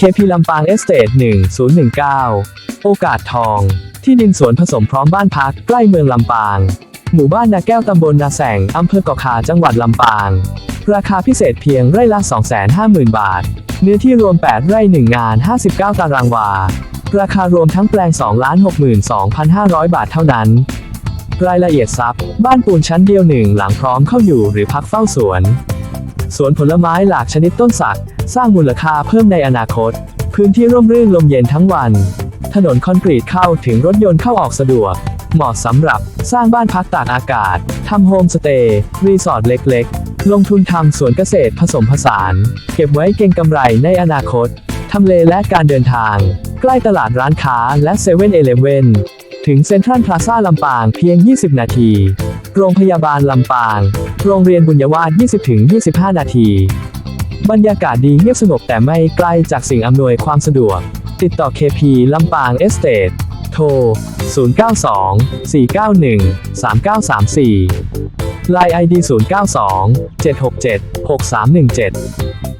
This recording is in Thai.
KP ลำปางเอสเตท1019 โอกาสทอง ที่ดินสวนผสมพร้อมบ้านพักใกล้เมืองลำปาง หมู่บ้านนาแก้วตำบลนาแสงอำเภอเกาะคาจังหวัดลำปาง ราคาพิเศษเพียงไร่ละ 250,000 บาท เนื้อที่รวม 8 ไร่ 1 งาน 59 ตารางวา ราคารวมทั้งแปลง 2,62,500 บาทเท่านั้น รายละเอียดทรัพย์ บ้านปูนชั้นเดียวหนึ่งหลังพร้อมเข้าอยู่หรือพักเฝ้าสวน สวนผลไม้หลากชนิดต้นสัก สร้างมูลค่าเพิ่มในอนาคต พื้นที่ร่มรื่นลมเย็นทั้งวัน ถนนคอนกรีตเข้าถึงรถยนต์เข้าออกสะดวก เหมาะสำหรับสร้างบ้านพักตากอากาศทำโฮมสเตย์รีสอร์ทเล็กๆ ลงทุนทำสวนเกษตรผสมผสาน เก็บไว้เก็งกำไรในอนาคตทำเลและการเดินทาง ใกล้ตลาดร้านค้าและเซเว่นเอเลเว่น ถึงเซ็นทรัลพลาซ่าลำปางเพียง 20 นาที โรงพยาบาลลำปาง โรงเรียนบุญยวาส20-25 นาที บรรยากาศดีเงียบสงบแต่ไม่ไกลจากสิ่งอำนวยความสะดวก ติดต่อ KP ลำปางเอสเตทโทร 092 491 3934 Line ID 092 767 6317